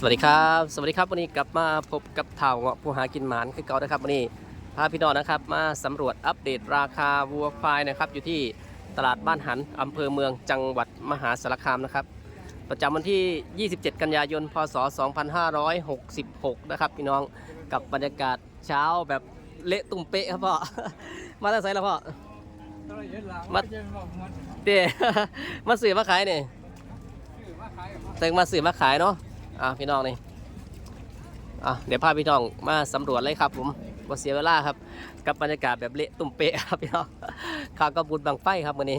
สวัสดีครับ สวัสดีครับวันนี้กลับมาพบกับท่าวเงาะผู้หากินหมานคือเก่านะครับวันนี้พาพี่น้องนะครับมาสำรวจอัปเดตราคาวัวควายนะครับ อยู่ที่ตลาดบ้านหันอำเภอเมืองจังหวัดมหาสารคามนะครับ ประจำวันที่ 27 กันยายน พศ 2566 นะครับพี่น้องกับบรรยากาศเช้าแบบเละตุ่มเป๊ะครับพ่อ มาตั้งไซแล้วพ่อมาเต้มาสื่อมาขายเนี่ยแต่งมาสื่อมาขายเนาะ อะพี่น้องนี่อะเดี๋ยวพาพี่น้องมาสำรวจเลยครับผมว่เสียเวลาครับ กับบรรยากาศแบบเละตุ่มเปะครับพี่น้องข่าวกระบุญบังไฟครับวันนี้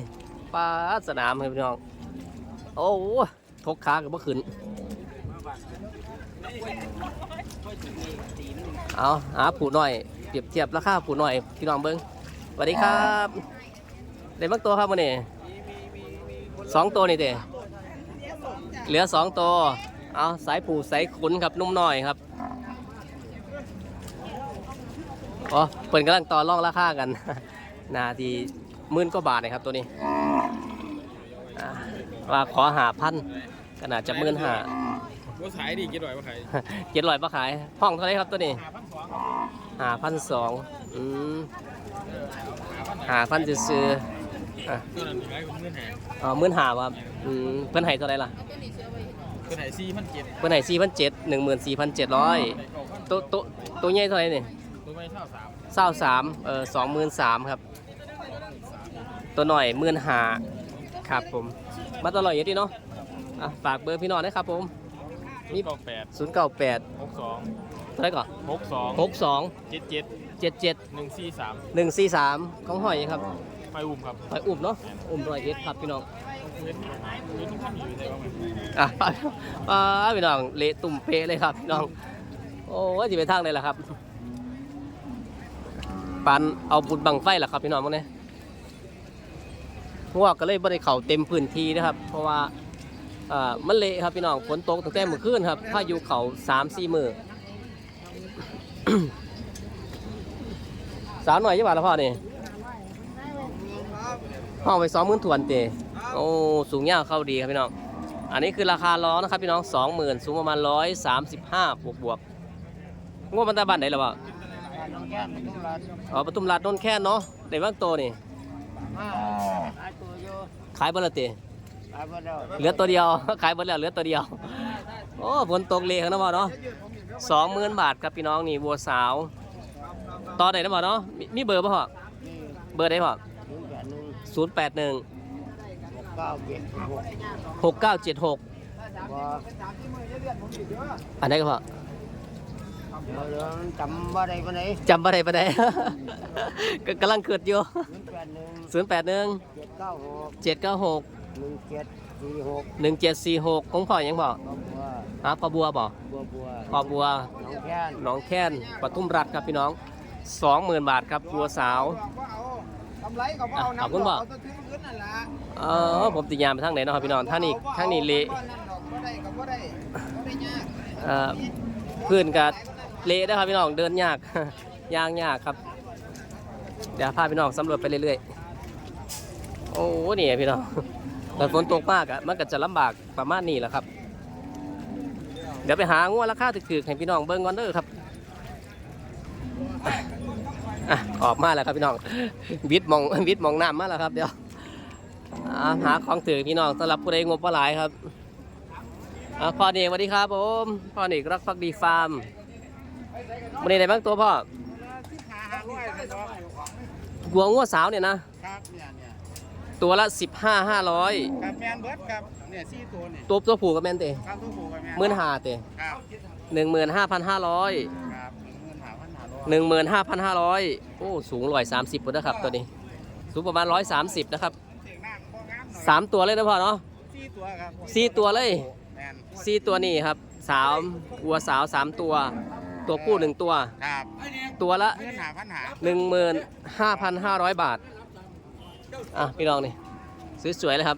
ป้าสนามครับพี่น้อง โอ้โหทกขากับเมื่อคืนเอาหาผูหน่อยเปรียบเทียบราคาผูหน่อยพี่น้องเบิ้งสวัสดีครับได้บ้างตัวครับวันนี้สองตัวนี่เด้เหลือสองตัว เอาสายผูสายขุนครับนุ่มหน่อยครับอ๋อเปิดกำลังต่อรองราคากัน นาทีหมื่นกว่าบาทนะครับตัวนี้อ่าว่าขอหาพันขนาดจะหมื่นหาว่าขายดีกี่ร้อยว่าขายเจ็ดร้อยปะขาย ห้องเท่าไหรครับตัวนี้หาพันสองหาพันสองอืมหาพันซื้อๆอะตัวนั้นขายกับเงินแหงอ๋อหมื่นหาครับอืมเพิ่นให้เท่าไหรล่ะ ตัวไหนสี่พันเจ็ดเพิ่นให้สี่พันเจ็ดหนึ่งหมื่นสี่พันเจ็ดร้อยไหนเก้าพันตัวตัวตัวใหญ่เท่าไหรนี่ตัวไม่เท่าสามเศร้าสามเออสองหมื่นสามครับตัวหน่อยหมื่นหาครับผมมาตลอดอย่างนี้เนาะอะฝากเบอร์พี่น้องนะครับผม มีเก้าแปดศูนย์เก้าแปดหกสองเท่าไหรก่อนหกสองหกสองเจ็ดเจ็ดเจ็ดเจ็ดหนึ่งสี่สามหนึ่งสี่สามของหอยครับ ไปอุ้มครับหอยอุ่มเนาะอุ่มร้อยเอ็ดครับพี่น้องเว้นเว้นท่านอยู่ในว่ามันอะป้าป้าพี่น้องเละตุ่มเปะเลยครับพี่น้อง โอ้ยจะไปทางเลยล่ะครับปันเอาบุญบังไฟล่ะครับพี่น้องมั้งเนี่ยพวกก็เลยบ่ได้เข่าเต็มพื้นที่นะครับ เพราะว่าอ่ามันเละครับพี่น้องฝนตกตั้งแต่เมื่อคืนครับพายุเขาสามสี่มือสาวหน่อยยี่บาทละพ่อนี่ ห้องไปสองหมื่นถวนเตโอ้สูงยาวเข้าดีครับพี่น้อง อันนี้คือราคาล้อนะครับพี่น้องสองหมื่นสูงประมาณร้อยสามสิบห้าบวกบวกงวดมันตาบันไหนหรอวะน้องแก้มน้องรัดอ๋อปทุมราชนนท์แค่นเนาะได้บ้างโตนี่ห้าขายตัวโยขายเบอร์ละเตขายไปแล้วเหลือตัวเดียวขายเบอร์แล้วเหลือตัวเดียวโอ้ฝนตกเลยครับนะพ่อเนาะสองหมื่นบาทครับพี่น้องนี่วัวสาวต่อได้นะพ่อเนาะมีมีเบอร์ป่ะพ่อนี่เบอร์ได้พ่อศูนย์แปดหนึ่ง ศูนย์แปดหนึ่งหกเก้าเจ็ดหกหกเก้าเจ็ดหกว่าอันไหนก็พ่อเรื่องจำว่าใดวันไหนจำบ่ได้ปะได้ก็กำลังเกิดอยู่ศูนย์แปดหนึ่งศูนย์แปดหนึ่งเจ็ดเก้าหกเจ็ดเก้าหกหนึ่งเจ็ดสี่หกหนึ่งเจ็ดสี่หกของพ่อยังบอกครอบครัวฮะพ่อบัวบอกบัวบัวพ่อบัวน้องแค้นหนองแค้นปทุมรัฐครับพี่น้องสองหมื่นบาทครับบัวสาวกำไรก็บ่เอาอะขอบคุณบ่เอาตัวถึงพื้นนั่นล่ะเออผมติยามไปทางไหนเนาะครับพี่น้องท่างนี้ทางนี้เละบ่นั่นดอกบ่ได้ก็บ่ได้บ่ได้ยากเอ่อพื้นกับเละนะครับพี่น้องเดินยาก ยางยากครับ เดี๋ยวพาพี่น้องสำรวจไปเรื่อยๆ โอ้นี่พี่น้องแต่ฝนตกมากอะมันก็จะลำบากประมาณนี้แหละครับ เดี๋ยวไปหางัวราคาถูกๆให้พี่น้องเบิ่งก่อนเด้อครับ อะอะออกมาแล้วครับพี่น้องวิทย์มองวิทย์มองน้ำมาแล้วครับ เดี๋ยวอ่าหาของถือพี่น้องสำหรับผู้ใดงบบ่หลายครับอ่าพ่อเนกสวัสดีครับผมพ่อเนกรักฟักดีฟาร์มวันนี้ไหนบ้างตัวพ่อหา500ไปดอกหัวงัวสาวเนี่ยนะครับเนี่ยเนี่ยตัวละ15 500ครับแม่นเบิดครับเนี่ยสี่ตัวนี่ตัวตัวผูกกับแมนเตครับตัวผูกกับแม่นหมื่นห้าเตครับหนึ่งหมื่นห้าพันห้าร้อยครับ15,500 หนึ่งหมื่นห้าพันห้าร้อยโอ้สูงร้อยสามสิบปุ๊นะครับตัวนี้ สูงประมาณร้อยสามสิบนะครับเสียงน้ำบ่งามหน่อยสามตัวเลยนะพ่อเนาะสี่ตัวครับสี่ตัวเลยแม่นสี่ตัวนี่ครับสาววัวสาวสามตัว ตัวผู้หนึ่งตัว ครับ ตัวละเงินหาพันหาหนึ่งหมื่นห้าพันห้าร้อยบาท อะพี่น้องนี่สวยๆเลยครับ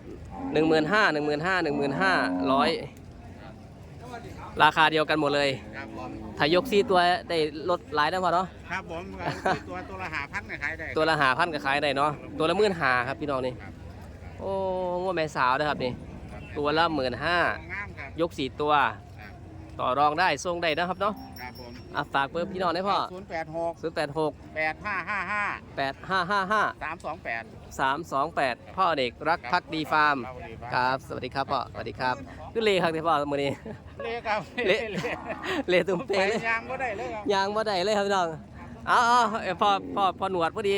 หนึ่งหมื่นห้าหนึ่งหมื่นห้าหนึ่งหมื่นห้าร้อยราคาเดียวกันหมดเลยครับผม ถ้ายกซี่ตัวได้ลดหลายนะพอเนาะ ครับผมครับสี่ตัวตัวละหาพันเนี่ยขายได้ตัวละหาพันก็ขายได้เนาะ ตัวละหมื่นหาครับพี่น้องนี่ครับโอ้งวแม่สาวนะครับนี่ ตัวละหมื่นห้างามครับยกสี่ตัวครับต่อรองได้ทรงได้นะครับเนาะครับผม อะฝากเบอร์พี่น้องได้พ่อศูนย์แปดหก0 8 6แปดห้าห้าห้า8 5 5 5สามสองแปด3 2 8พ่อเด็กรักพักดีฟาร์มครับ สวัสดีครับพ่อสวัสดีครับคือเลครับที่พ่อมื้อนี้เละครับเละเลตุ้มไปเป้เลยยางก็ได้เลยครับยางบ่ได้เลยครับพี่น้องเอาเอาเอ้ยพ่อพ่อพ่อหนวดพอดี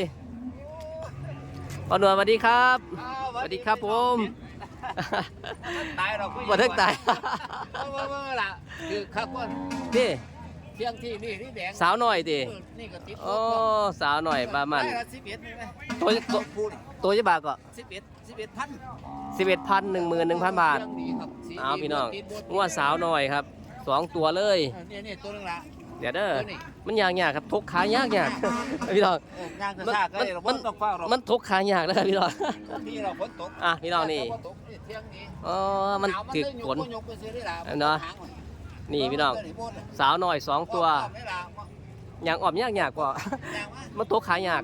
พ่อหนวดสวัสดีครับสวัสดีครับผมตายเราบ่ทึกตายเมื่อเมื่อละคือข้าวก้อนนี่ เที่ยงที่นี่นี่แดงสาวหน่อยติเออนี่ก็ติดโอ้สาวหน่อยประมาณได้ละสิบเอ็ดนี่ไหมตัวตัว พูดตัวจะบาทก็สิบเอ็ดสิบเอ็ดพันสิบเอ็ดพันหนึ่งหมื่นหนึ่งพันบาทเที่ยงดีครับสีเอาพี่น้องติดบดงวดสาวหน่อยครับสองตัวเลย เออเนี่ยเนี่ยตัวนึงละ เดี๋ยวเด้อตัวนี้ มันยากยากครับทุกขายากยาก พี่น้อง เอองานกระมันชากก็มันเรามันต้องเฝ้าเรามันทุกขายากนะครับพี่น้องที่เราฝนตกอะพี่น้องนี่ฝตกเที่ยงนี้อ๋อมันหาวถึกเลยฝนยกยกไปซื้อได้ละเนาะหางมั นี่พี่น้องตัวบดน่ะสาวหน่อยสองตัวไม่ละยางอ่อมยากยากกว่ายางวะมันทุกขายาก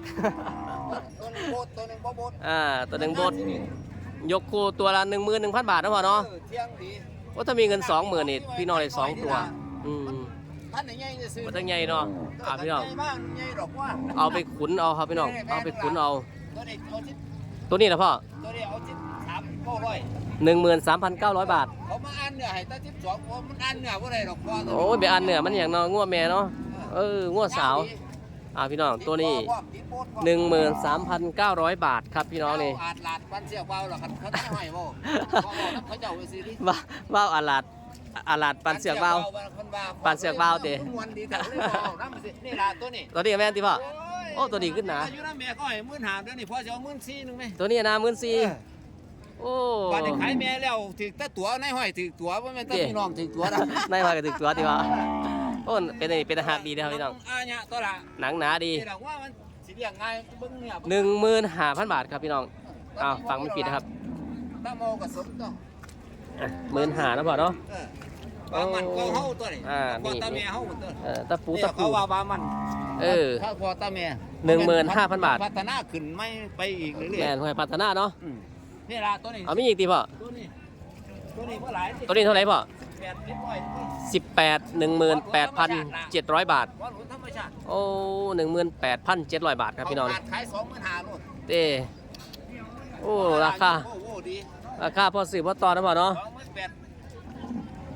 ตัวหนึงโบดตัวหนึงบ่โบดอ่าตัวหนึ่งบดยกคู่ตัวละหนึ่งหมื่นหนึ่งพันบาทนะพ่อเนาะออเที่ยงดีว่าถ้ามีเงินสองหมื่นนี่พี่น้องได้สองตัวอืมท่านไหนใหญ่จะซื้อมันตั้งใหญ่เนาะอ่าพี่น้องใหญ่มากใหญ่ดอกว่าเอาไปขุนเอาครับพี่น้องเอาไปขุนเอา ตัวนี้เอาทิศตัวนี้นะพ่อตัวนี้เอาทิศสามเก้าร้อย หนึ่งหมื่นสามพันเก้าร้อยบาท เขามาอันเนื้อให้ตาทิศสองเพราะมันอันเนื้อว่าไรดอกพ่อตัวโอ้ยเบียอันเนี่ยมันอย่างเนองัวแม่เนาะ เอองัวสาว อ่าพี่น้องตัวนี้หนึ่งหมื่นสามพันเก้าร้อยบาทครับพี่น้องนี่อาดลาดปันเสียเบาหรอกเขาได้ให้บ่เขาเจ้าไปซื้อดิว้าว้าวอาลาดอาลาดปันเสือกเบาปั่นเสือกเบาติวันดีแต่เลยเบาน้ำสินี่ล่ะตัวนี้ตัวนี้แม่นที่พ่อโอ้ตัวนี้ขึ้นหนาอายุน้ำแม่ก็ให้มื่นหาเดี๋ยวนี้พ่อจะเอามื่นสี่หนึงไหมตัวนี้นะหมื่นสี่ โอ้บ้านนี้ขายแม่แล้วถือแต่ตัวในห้อยถือตัวว่าแม่นแต่พี่น้องถือตัวนะนายพากันถึงตัวที่พ่อโอ้เป็นอันนี้เป็นอาหารดีนะครับพี่น้องอ่าเนี่ยตัวละหนังหนาดีนี่ดอกว่ามันสิเลี้ยงง่ายเบิ่งเนี่ยหนึ่งหมื่นห้าพันบาทครับพี่น้องอ้าวฟังไม่ผิดนะครับตาโมกับสมตัวหมื่นห้านะพ่อเนาะ เออปลามันก็เฮาตัวนี้อ่าพอนี่ตาแม่เฮาตัวเออตะปูเนี่ยตะเขาปูว่าปลามันเออถ้าพอตาแม่หนึ่งหมื่นห้าพันบาท พัฒนาขึ้นไม่ไปอีกเรื่อยแม่นห้วยพัฒนาเนาะๆอืม นี่ล่ะตัวนี้เอามีอีกทีพ่อ ตัวนี้ตัวนี้เมื่อหลายตัวนี้เท่าไหร่พ่อแปดนิดหน่อยสิบแปดหนึ่งหมื่นแปดพันเจ็ดร้อยบาท ว่าหลุนธรรมชาติโอ้หนึ่งหมื่นแปดพันเจ็ดร้อยบาทครับพี่น้องเขาขาดขายสองหมื่นห้านู่นเต้โอ้ราคา โอ้โหดีราคาพอสื่อพอต่อนะพ่อเนาะสองหมื่นแปด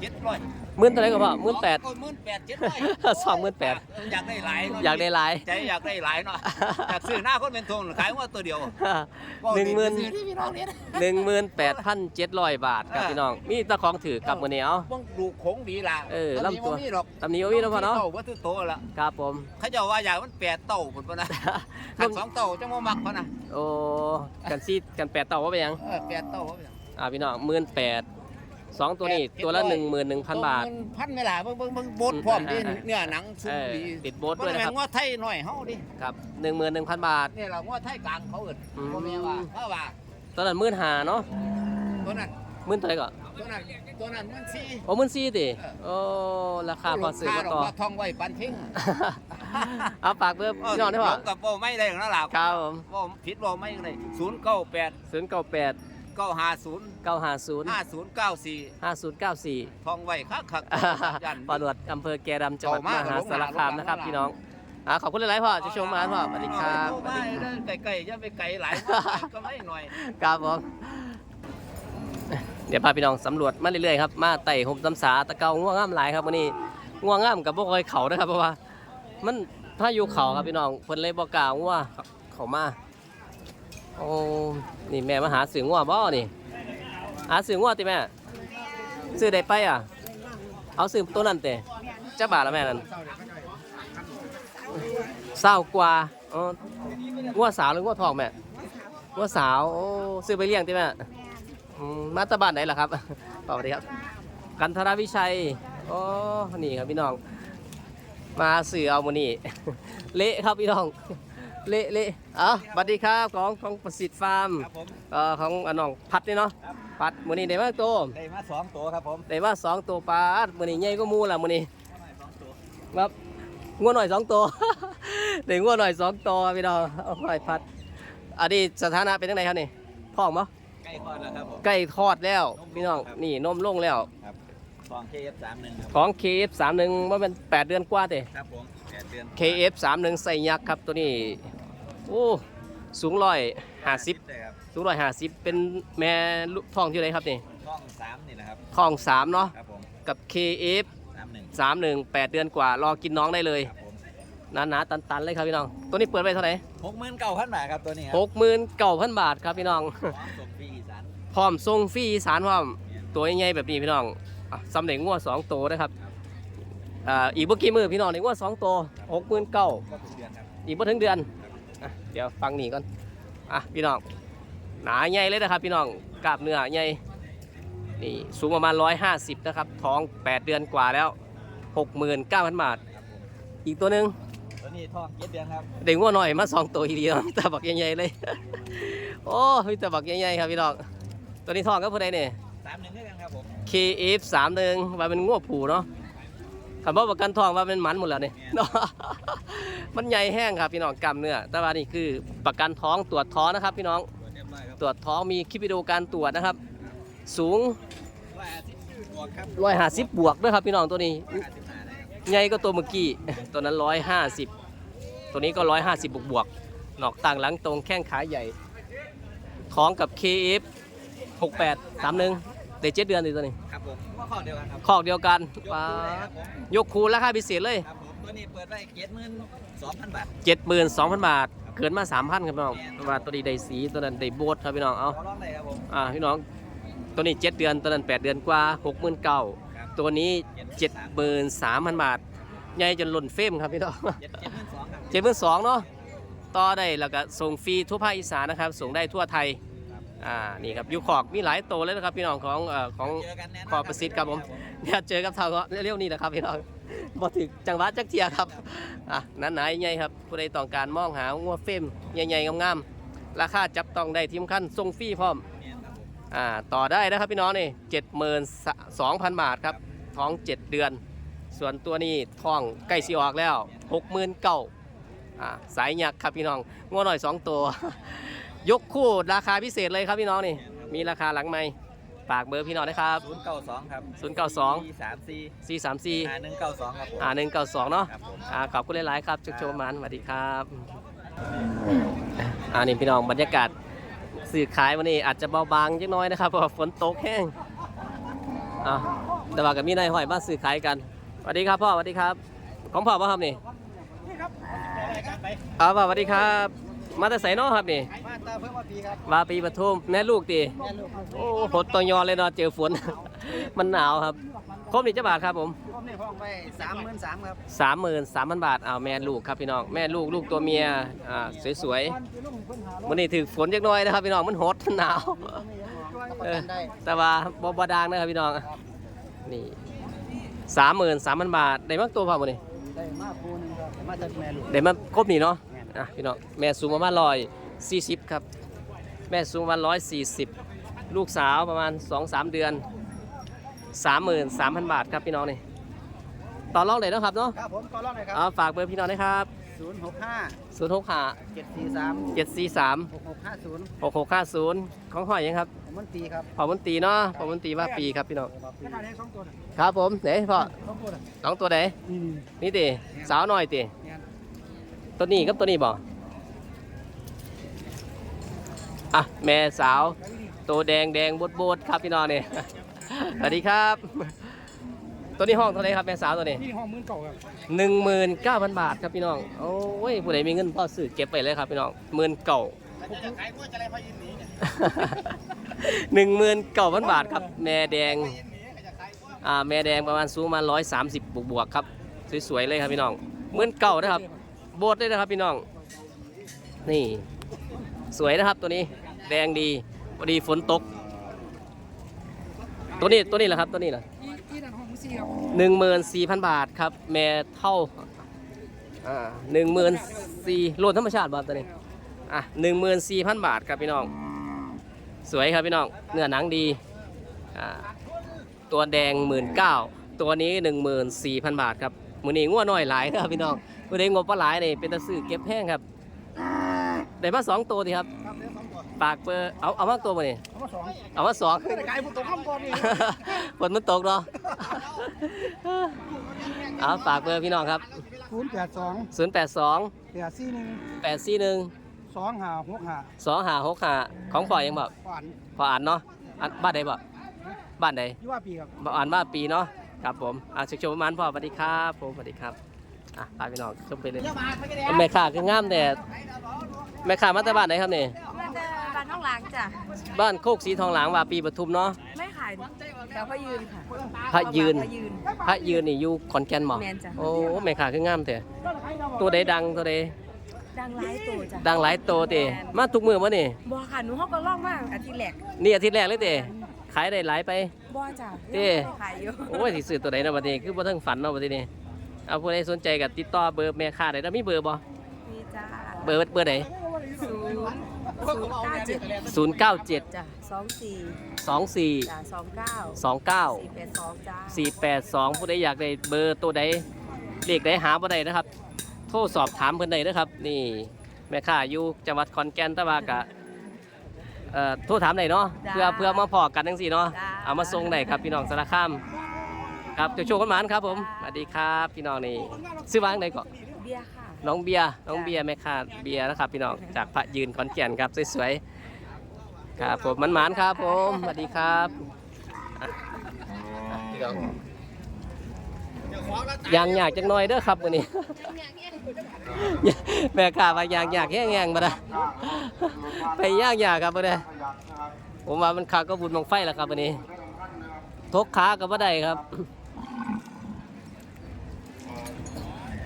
เจ็ดร้อย หมื่นเท่าไหร่ก็พ่อหมื่นแปดหมื่นแปดเจ็ดร้อยสองหมื่นแปด อยากได้หลายเนะอยากได้หลาย ใจอยากได้หลายเนาะอยากซื้อหน้าคนเป็นทงขายว่าตัวเดียวหนึ่งหมื่นซื้อที่พี่น้องเนี่ยหนึ่งหมื่นแปดพันเจ็ดร้อยบาทครับพี่น้อง มีตะของถือกับมือเหนียวต้องดูโขงดีล่ะเออตอนนี้ลำตัวบ่มีหรอกตำหนี้ว่ามีนะพ่อเนาะเต่าวัตถุโตละครับผม เขาเจะว่าอยากมันแปดเต่าผลปะนะขันสองเต่าจังว่ามักพะนะโอ้ กันซีกันแปดต่อว่าไปยังเออแปดเต่าว่าเป็นหยังอ่าพี่น้องหมื่นแปด สองตัวนี้ตัวละหนึ่งหมื่นหนึ่งพันบาทเงินพันไม่ล่ะเบิ่งเบิ่งเบิ่งโบดพร้อมดิอืมเนื้อหนังชุ่มดีเออติดโบ๊ทด้วยนะครับ แม่งว่าไทยหน่อยเฮาดิครับหนึ่งหมื่นหนึ่งพันบาท นี่เราว่าไทยกลางเขาเอิ้นอืมพ่อแม่ว่าเพราะว่าตอนนั้นหมื่นหาเนาะตัวนั้นหมื่นเท่าไหร่ก่อนตัวนั้นตัวนั้นมันสี โอ้หมื่นสี่ติโอ้ราคาพอซื้อพอต่อว่าทองไว้ปันทิ้งเอาฝากเบอร์พี่น้องได้ป่ะเกับบ่ไม่ได้หรอกนะล่ะครับผมบ่ผิดบ่ไม่ได้ศูนย์เก้าแปดศูนย์เก้าแปด เก้าห้าศูนย์เก้าห้าศูนย์ห้าศูนย์เก้าสี่ห้าศูนย์เก้าสี่ทองไว้คักคักยันปอดวดอำเภอแกดำจังหวัดต่อมามหาสารคามนะครับลงมาพี่น้องอ่าขอบคุณหลายๆพ่อจะชมมาพ่อสวัสดีครับสวัสไม่ดีครับได้ไกลๆอย่าไปไกลหลายก็ไม่หน่อย ครับผม เดี๋ยวพาพี่น้องสำรวจมาเรื่อยๆครับ มาไต่ห่มตำสาตะเกาง่วงง่ามหลายครับวันนี้ง่วงง่ามกับพวกคอยเขานะครับเพราะว่า มันถ้าอยู่เขาครับพี่น้องเพิ่นเลยบอกกล่าวว่าเขามา โอ้นี่แม่มาหาสื่อง่วบ่นี่หาสื่อง่วติแม่ซื้อได้ไปอะ เอาซื้อตัวนั้นเตะจ้าบาทละแม่นั่นเศร้ากว่าอ๋อง่วสาวหรือง่วทองแม่ง่วสาวโอ้ซื้อไปเลี้ยงติแม่มาตาบ้านไหนล่ะครับสวัสดีครับ กันทรวิชัยโอ้นี่ครับพี่น้อง มาสื่อเอาโมนี่เละครับพี่น้อง เละเละอะสวัสดีครับของของประสิทธิ์ฟาร์มครับผมเอ่อของอนน้องพัดนี่เนาะพัดมื้อนี้ได้มาโตวได้มาสองตัวครับผมได้มาสองตัวปลาดมื้อนี้ใหญ่ก็มูล่ะมื้อนี้ครับงัวหน่อยสองตัว ได้งัวหน่อยสองตัวพี่น้องเอาไปพัดอันนี้สถานะเป็นจังไดครับนี่ท้องบ่ใกล้คลอดแล้วครับผม ใกล้ทอดแล้วพี่น้องนี่นมลงแล้วทของ KF31 ครับของ KF31 ว่าเป็น8เดือนกว่าเด้ ครับผม แปดเดือน KF31 ใส่ยักษ์ครับตัวนี้ โอ้ สูงร้อยห้าสิบได้ครับสูงร้อยห้าสิบเป็นแม่ลูกทองที่ไหนครับนี่ช่องสามนี่นะครับทองสามเนาะครับผมกับ KF สามหนึ่ง31 8 เดือนกว่า รอกินน้องได้เลยครับผมหนาๆตันๆเลยครับพี่น้อง ตัวนี้เปิดไปเท่าไหร่หกหมื่นเก้าพันบาทครับตัวนี้ครัหกหมื่นเก้าพันบาทครับพี่น้อง พร้อมส่งฟรีอีสานพร้อมส่งฟรีอีสารพร้อม ตัวใหญ่ๆแบบนี้พี่น้องอะสำเร็จงวดสองตัวนะครับ อ่าอีกเมื่อกี้มือพี่น้องในงวดสองตัวหกหมื่นเก้าก็ถึงเดือนครับอีกไม่ถึงเดือนอะเดี๋ยวฟังนี่ก่อนอะพี่น้องหนาใหญ่เลยนะครับ พี่น้องกราบเนื้อใหญ่นี่สูงประมาณ 150 นะครับ ท้อง 8 เดือนกว่าแล้ว 69,000 บาทครับผมอีกตัวหนึ่งตัวนี้ทองเจ็ดเดือนครับ เด็กงัวหน่อยมาสองตัวอีเดียวตาบักใหญ่ๆเลย โอ้มีตาบักใหญ่ๆครับพี่น้อง ตัวนี้ทองก็ผู้ใดเนี่ยสามหนึ่งด้วยกันครับผม KF 3 1ว่าเป็นงัวผูเนาะ คำว่าประกันทองว่าเป็นหมันหมดแล้วเนี่ยเนาะมันใหญ่แห้งครับพี่น้องกล้ามเนื้อแต่ว่านี่คือประกันท้องตรวจท้องนะครับ พี่น้องตัวเรียบร้อยครับตรวจท้องมีคลิปวิดีโอการตรวจนะครับ สูงร้อยห้าสิบบวกครับ150บวกด้วยครับพี่น้องตัวนี้ร้อยห้าสิบห้าได้ครับใหญ่ก็ตัวเมื่อกี้ตัวนั้น150ตัวนี้ก็150บวกบวกๆหนอกต่างหลังตรงแข้งขาใหญ่ท้องกับ KF 68 31เด็กเจ็ดเดือนเลยตัวนี้ครับ ผมก็ข้อเดียวกันครับคอกเดียวกันยกว้าคู่เลยครับผม ยกคูณราคาพิเศษเลย ครับผมตัวนี้เปิดไว้เจ็ดหมื่นสองพันบาท 72,000 บาท เกินมา 3,000ครับพี่น้องเพราะว่าตัวนี้ได้สีตัวนั้นได้โบดครับพี่น้องเอา ขอร้องได้ครับผมอ่าพี่น้องตัวนี้ 7 เดือนตัวนั้น 8 เดือนกว่า69,000ครับตัวนี้ 73,000 บาทใหญ่จนหล่นเฟรมครับพี่น้อง เจ็ดเจ็ดหมื่นสองครับเจ็ดหมื่นสองเนาะต่อได้แล้วก็ส่งฟรีทั่วภาคอีสานนะครับ ส่งได้ทั่วไทย อ่านี่ครับอยูขอกมีหลายโตวเลยนะครับพี่น้องของเอ่อของเจอกันแน่นอนขอประสิทธิ์ครับผมเนี่ยเจอกับเท่าก็เร็วๆนี้นะครับพี่น้องบ่ถึงจังหวัดจักเทียครับอะนั้นไหนใหญ่ครับผู้ใดต้องการมองหางัวเฟรมใหญ่ๆงามๆราคาจับต้องได้ทีมขั้นส่งฟรีพร้อมเนี่ยครับผมอ่าต่อได้นะครับพี่น้องนี่เจ็ดหมื่นสองพันบาทครับท้องเจ็ดเดือน ส่วนตัวนี้ท้องใกล้สิออกแล้วหกหมื่นเก้าอ่าสายหยักครับพี่น้องงัวหน่อยสองตัว ยกคู่ราคาพิเศษเลยครับพี่น้องนี่ มีราคาหลังไม่ฝากเบอร์พี่น้องนะครับ ศูนย์เก้าสองครับศูนย์เก้าสอง สามสี่สี่สามสี่ห้าหนึ่งเก้าสองครับผม อ่าหนึ่งเก้าสองเนาะครับผม อ่าขอบคุณหลาย ๆ ครับจุกโจมันสวัสดีครับอ่านี่พี่น้องบรรยากาศสื่อขายวันนี้อาจจะเบาบางจักหน้อยนะครับเพราะว่าฝนตกแห้งอ่าแต่ว่ากับมีนายห้อยมาสื่อขายกันสวัสดีครับพ่อสวัสดีครับ ของพ่อป่ะครับนี่ครับพ่อสวัสดีครับ มาแต่ใส่นอครับนี่ มา ตาเพิ่มมาปีครับมาปีปทุมแม่ลูกตีแม่ลูกครับโอ้หดตัวยอนเลยเนาะเจอฝน มันหนาวครับครบนี่จะบาทครับผมพ่อในห้องไปสามหมื่นสามครับสามหมื่นสามพันบาทเอาวแม่ลูกครับพี่น้องแม่ลูกลูกตัวเมียอ่าสวยๆวันนี้ถือฝนจักหน้อยนะครับพี่น้องมันหดมันหนาวประกันได้แต่ว่าบ่บ่ดังนะครับพี่น้องนี่สามหมื่นสามพันบาทได้มากตัวเปล่าวันนี้ได้มากคูนึงครับมาจากแม่ลูกได้มาครบนี่เนาะอะพี่น้องแม่สูงประมาณร้อย สี่สิบครับ แม่สูงประมาณร้อยสี่สิบลูกสาวประมาณสองสามเดือนสามหมื่นสามพันบาทครับพี่น้องนี่ต่อรองเลยนาะครับเนาะครับผมก็ร้องเลยครัเอาฝากเบอร์พี่น้องนะครับศูนย์หกห้าศูนย์หกห้าเจ็ดสี่สามเจ็ดสี่สามหกหกห้าศูนย์หกหกห้าศูนย์ของห้อยยังครับผมมันตีครับพอมันตีเนาะพอมันตีว่าปีครับพี่น้องราคาแค่สองตัวครับผมไหนพ่อสองตัวสองตัวไหนนี่นี่ตีสาวหน่อยตีเนี่ยตัวนี้กับตัวนี้บ่ อะแม่สาว ตัวแดงแดงบดบดๆครับพี่น้องนี่สวัสดีครับ ตัวนี้ห้องเท่าไหรครับแม่สาวตัวนี้นี่ห้องมื่นเก่าครับหนึ่งหมื่นเก้าพันบาทครับพี่น้องโอ้ยผู้ใดมีเงินพ่อซื้อเก็บไปเลยครับพี่น้องหมื่นเก่าจะขายกล้วยจะอะไรพายินหนีเนี่ยหนึ่งหมื่นเก้าพันบาทครับ แม่แดงอ่าแม่แดงประมาณสูงประมาร้อยสามสิบบวกบวกๆครับสวยๆเลยครับพี่น้องหมื่นเก่านะครับโบดเลยนะครับพี่น้อง นี่ สวยนะครับตัวนี้แดงดีพอดีฝนตก ตัวนี้ตัวนี้แหละครับตัวนี้แหละที่นั่นห้องมือสี่ครับหนึ่งหมื่นสี่พันบาทครับ แม่เท่าอ่าหนึ่งหมื่นสี่โลนธรรมชาติบาทตัวนี้อะหนึ่งหมื่นสี่พันบาทครับพี่น้อง สวยครับพี่น้องเนื้อหนังดีอ่าตัวแดงหมื่นเก้าตัวนี้หนึ่งหมื่นสี่พันบาทครับมือนี้งัวน้อยหลายนะครับพี่น้องมือนี้งบปลาหลายนี่เป็นตะซื้อเก็บแห้งครับ ได้มาสองตัวดีครับ ครับเดี๋ยวสองตัวฝากเบอร์เอาเอามาตัวมานี่เอามาสองเอามาสองเฮ้ยแต่ไก่ผมตกข้ามก่อนนี่ ฝนมันตกเนาะเอาฝากเบอร์พี่น้องครับ ศูนย์แปดสอง0 8 2 แปดสี่หนึ่ง8 4 1 สองห้าหกห้า2 5 6 5ของพ่อยังบอกฝันพออ่านเนาะอ่านบ้านใดบ่บ้านใด ยี่ว่าปีครับบ่อ่านว่าปีเนาะครับผมอะเชิญชมประมาณพ่อสวัสดีครับผมสวัสดีครับ อะพาพี่น้องชมไปเลยแม่ค้าคืองามแต่แม่ค้ามาแต่บ้านไหนครับนี่มาเจอบ้านน้องหลางจ้ะบ้านโคกสีทองหลางว่าปีปทุมเนาะไม่ขายแถวพระยืนค่ะพระยืนพระยืนพระยืนนี่อยู่ขอนแก่นหมอแม่นจ้ะโอ้แม่ค้าคืองามแต่ตัวใดดังตัวใดดังไลายตัวจ้ะดังหลายตัวเตมาทุกมือมานี่บอค่ะหนูเขาก็ล่องมากอาทิตย์แรกนี่อาทิตย์แรกเลยเตขายได้หลายไปบอจ้ะเด้ยังไม่ได้ขายอยู่โอ้ยสิซื้อตัวใดเนาะบัดนี้คือบ่ทังฝันเนาะบัดนี้ เอาผู้ใดสนใจก็ติดต่อเบอร์แม่ค้าได้แล้วมีเบอร์บ่มีจ้าเบอร์เบอร์ไหนศูนย์ศูนย์เก้าเจ็ด097จ้ะสองสี่24จ้ะสองเก้า29สี่แปดสองจ้า482ผู้ใดอยากได้เบอร์ตัวใดเลขใดหาบ่ได้นะครับ โทรสอบถามเพิ่นได้นะครับ นี่แม่ค้าอยู่จังหวัดขอนแก่นแตะวากะเอ่อโทรถามได้เนาะเพื่อเพื่อมาพอกันจังซี่เนาะเอามาส่งได้ครับพี่น้องสารคาม ครับเจ้าโชคคนหมานครับผมสวัสดีครับพี่น้องนี่ซื้อวางไหนก่อนเบียร์ค่ะ น้องเบียร์น้องเบียร์แม่ค้าเบียร์นะครับ พี่น้องจากพระยืนขอนแก่นครับสวยๆครับผมมันหมานครับผมสวัสดีครับอะอะพี่น้องยางอยากจังหน่อยเด้อครับวันนี้แม่ค้าว่ายางอยากแห้งๆมาละไปย่างอยากครับวันนี้ผมว่ามันขาก็บุญมองไฟแล้วครับวันนี้ทกขาก็บ่ได้ครับ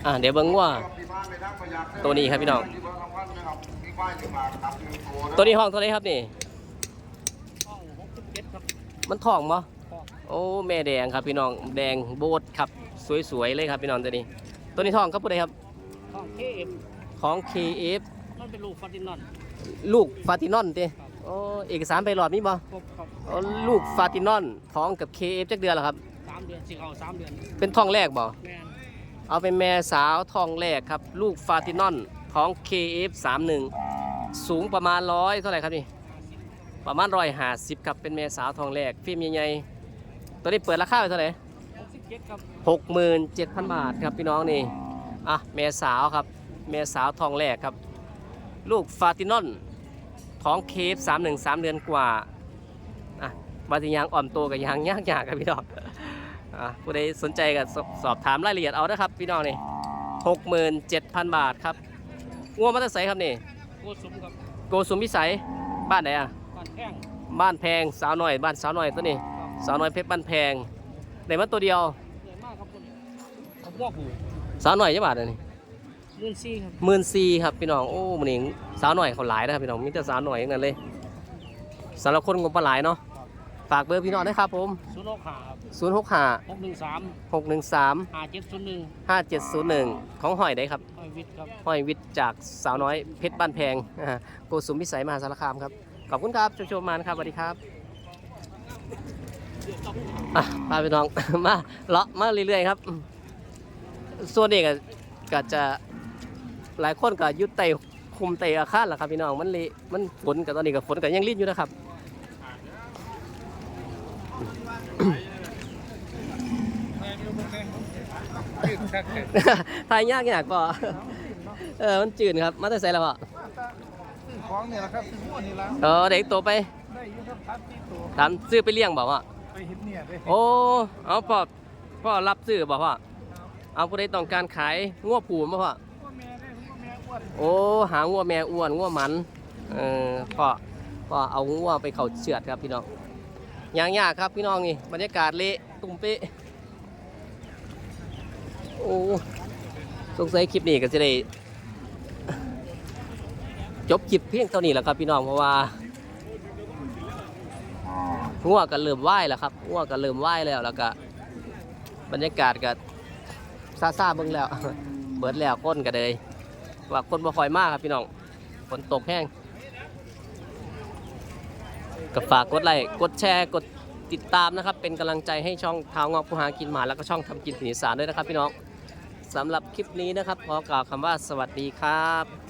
อะเดี๋ยวเบิ่งว่าตัวนี้ครับพี่น้อง ตัวนี้ห้องเท่าไหรครับนี่ห้องหกสิบเจ็ดครับมันทองบ่โอ้แม่แดงครับพี่น้องแดงโบดครับสวยๆเลยครับพี่น้องตัวนี้ ตัวนี้ทองครับผู้ใดครับห้องเคเอ็มของ KF มันเป็นลูกฟาตินอนลูกฟาตินอนติโอ้เอกสารไปหลอดมีบ่ครบครับโอ้ลูกฟาตินอนท้องกับ KF จักเดือนแล้วครับสามเดือนสี่เขาสามเดือนเป็นท้องแรกบ่แม่น เอาเป็นแม่สาวทองแรกครับ ลูกฟาตินอนของ KF31 สูงประมาณร้อยเท่าไหร่ครับนี่ ประมาณร้อยห้าสิบครับเป็นแม่สาวทองแรกฟิล์มใหญ่ๆตัวนี้เปิดราคาไปเท่าไหร่หกสิบเจ็ดครับหกหมื่นเจ็ดพันบาทครับพี่น้องนี่อะแม่สาวครับแม่สาวทองแรกครับ ลูกฟาตินอนท้องเคฟสามหนึ่งสามเดือนกว่าอะบาติยางอ่อมโตกับยางยากยากครับพี่น้อง อะผู้ใดสนใจก็สอบสอบถามรายละเอียดเอานะครับพี่น้องนี่หกหมื่นเจ็ดพันบาทครับงัวมัตไซครับนี่โกสุมครับโกสุมพิสัยบ้านไหนอะบ้านแข้งบ้านแพงสาวหน่อยบ้านสาวหน่อยตัวนี้สาวน้อยเพชรบ้านแพงได้มาตัวเดียวใหญ่มากครับคนนี้ผมบอกหูสาวหน่อยจะบาทเลยนี่มื่นซี่ครับหมื่นสี่ครับพี่น้องโอ้มันเองสาวหน่อยเขาหลายนะครับพี่น้องมีแต่สาวหน่อยอย่างนั้นเลยสำหรับคนงบประหลายเนาะ ฝากเบอร์พี่น้องนะครับผม ศูนย์หกขาครับ0 6 5หกหนึ่งสาม6 1 3 ห้าเจ็ดศูนย์หนึ่ง5 7 0 1 ของหอยได้ครับห้อยวิทย์ครับหอยวิทย์จากสาวน้อยเพชรบ้านแพงอ่าโกสุมพิสัยมหาสารคามครับ ขอบคุณครับชมชมๆมานะครับสวัสดีครับอะพาพี่น้อง มาเลาะมาเรื่อยๆครับ ส่วนนี้ก็ก็จะหลายคนก็อยุดไตคุมไตอาคารแหละครับพี่น้องมันเละมันฝนกับตอนนี้ก็ฝนก็ยังรีดอยู่นะครับ ทายยากยากป่ะเออมันจืดครับ มาแต่ใส่แล้วป่ะซื้อของเนี่ยแหละครับซื้อหัวนี่ละเออเด็กตัวไปได้อยุ่ครับพัดที่ตัวถามซื้อไปเลี้ยงบอกว่าไปเห็นเนี่ยเลยโอ้เอาพ่อพ่อรับซื้อบอกว่าเอาผู้ใดต้องการขายงัวผูมาพ่อว่าแม่ได้ว่าแม่อ้วนโอ้หางัวแม่อ้วนงัวหมันเออพ่อพ่อเอางัวไปเขาเชือดครับพี่น้องยางยากครับพี่น้องนี่บรรยากาศเละตุ่มเป๊ะ โอ้สงสัยคลิปนี้ก็จะได้ จบคลิปเพียงเท่านี้แหละครับพี่น้องเพราะว่างัวก็เริ่มไหว้แล้วครับงัวก็เริ่มไหว้แล้วแล้วก็บรรยากาศก็ซาซาเบิ่งแล้วเบิดแล้วคนก็เลยว่าคนบ่คอยมากครับพี่น้องฝนตกแห้งก็ฝากกดไลค์กดแชร์กดติดตามนะครับ เป็นกำลังใจให้ช่องท้าวงอกผู้หากินหมาแล้วก็ช่องทำกินสีสานด้วยนะครับพี่น้อง สำหรับคลิปนี้นะครับ ขอกล่าวคำว่าสวัสดีครับ